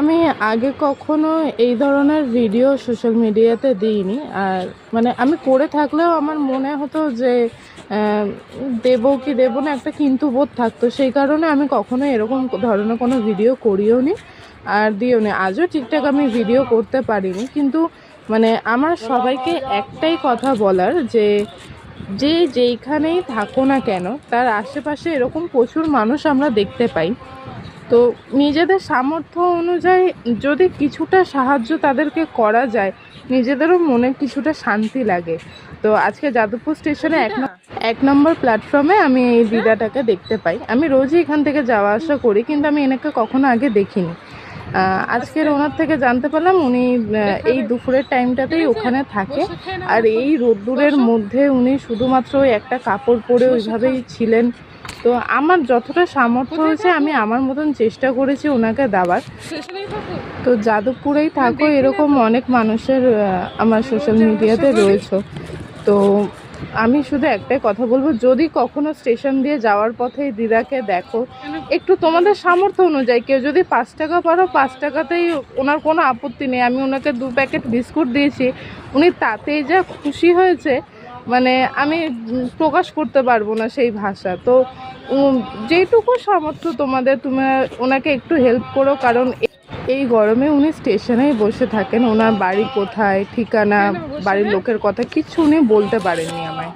আমি আগে কখনো এই ধরনের ভিডিও সোশ্যাল মিডিয়াতে দিইনি। আর মানে আমি করে থাকলেও আমার মনে হতো যে দেবো কি দেবো না একটা কিন্তু বোধ থাকতো। সেই কারণে আমি কখনো এরকম ধরনের কোনো ভিডিও করিও নি আর দিও নি আজও ঠিকঠাক আমি ভিডিও করতে পারিনি। কিন্তু মানে আমার সবাইকে একটাই কথা বলার যে যে যেইখানেই থাকো না কেন, তার আশেপাশে এরকম প্রচুর মানুষ আমরা দেখতে পাই। তো নিজেদের সামর্থ্য অনুযায়ী যদি কিছুটা সাহায্য তাদেরকে করা যায় নিজেদেরও মনে কিছুটা শান্তি লাগে। তো আজকে যাদবপুর স্টেশনে এক এক নম্বর প্ল্যাটফর্মে আমি এই দিদাটাকে দেখতে পাই। আমি রোজই এখান থেকে যাওয়া আসা করি কিন্তু আমি এনাকে কখনো আগে দেখিনি। আজকের ওনার থেকে জানতে পারলাম উনি এই দুপুরের টাইমটাতেই ওখানে থাকে। আর এই রোদ্দুরের মধ্যে উনি শুধুমাত্র একটা কাপড় পরে ওইভাবেই ছিলেন। তো আমার যতটা সামর্থ্য হয়েছে আমি আমার মতন চেষ্টা করেছি ওনাকে দেওয়ার। তো যাদবপুরেই থাকো এরকম অনেক মানুষের আমার সোশ্যাল মিডিয়াতে রয়েছে। তো আমি শুধু একটাই কথা বলব যদি কখনো স্টেশন দিয়ে যাওয়ার পথে দিদাকে দেখো একটু তোমাদের সামর্থ্য অনুযায়ী কেউ যদি পাঁচ টাকা পারো পাঁচ টাকাতেই ওনার কোনো আপত্তি নেই। আমি ওনাকে দু প্যাকেট বিস্কুট দিয়েছি উনি তাতেই যা খুশি হয়েছে মানে আমি প্রকাশ করতে পারব না সেই ভাষা। তো যেটুকু সামর্থ্য তোমাদের তুমি ওনাকে একটু হেল্প করো কারণ এই গরমে উনি স্টেশনেই বসে থাকেন। ওনার বাড়ি কোথায় ঠিকানা বাড়ির লোকের কথা কিছু উনি বলতে পারেননি আমায়।